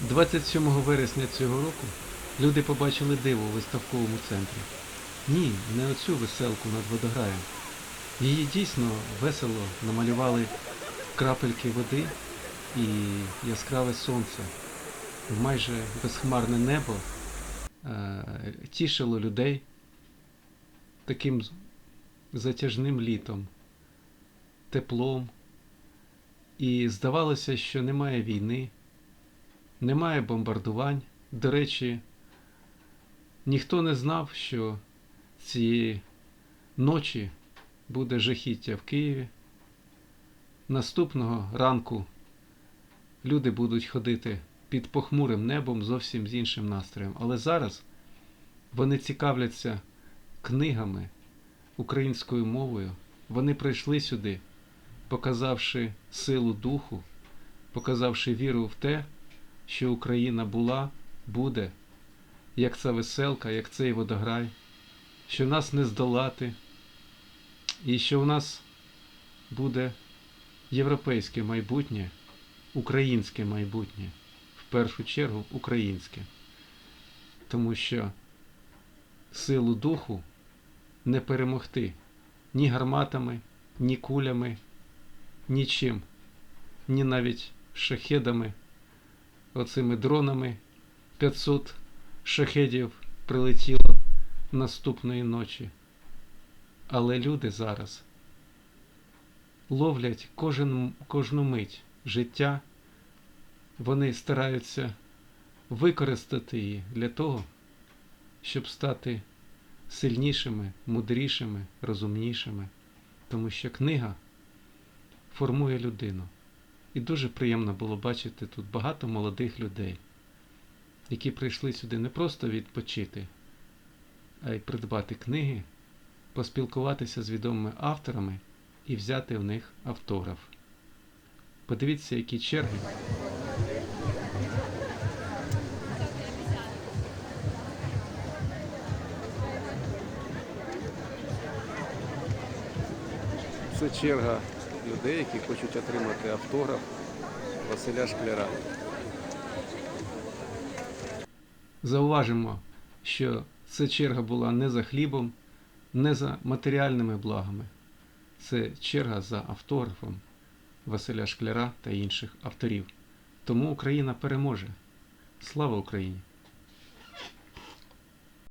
27 вересня цього року люди побачили диво у виставковому центрі. Ні, не оцю веселку над водограєм. Її дійсно весело намалювали крапельки води і яскраве сонце. Майже безхмарне небо е, тішило людей таким затяжним літом, теплом. І здавалося, що немає війни, немає бомбардувань. До речі, ніхто не знав, що цієї ночі буде жахіття в Києві. Наступного ранку люди будуть ходити під похмурим небом зовсім з іншим настроєм. Але зараз вони цікавляться книгами українською мовою. Вони прийшли сюди, показавши силу духу, показавши віру в те, що Україна була, буде, як ця веселка, як цей водограй, що нас не здолати, і що в нас буде європейське майбутнє, українське майбутнє, в першу чергу українське. Тому що силу духу не перемогти ні гарматами, ні кулями, нічим, ні навіть шахедами, оцими дронами 500 шахедів прилетіло наступної ночі. Але люди зараз ловлять кожен, кожну мить життя, вони стараються використати її для того, щоб стати сильнішими, мудрішими, розумнішими, тому що книга формує людину. І дуже приємно було бачити тут багато молодих людей, які прийшли сюди не просто відпочити, а й придбати книги, поспілкуватися з відомими авторами і взяти в них автограф. Подивіться, які черги. Це черга людей, які хочуть отримати автограф Василя Шкляра. Зауважимо, що ця черга була не за хлібом, не за матеріальними благами. Це черга за автографом Василя Шкляра та інших авторів. Тому Україна переможе. Слава Україні!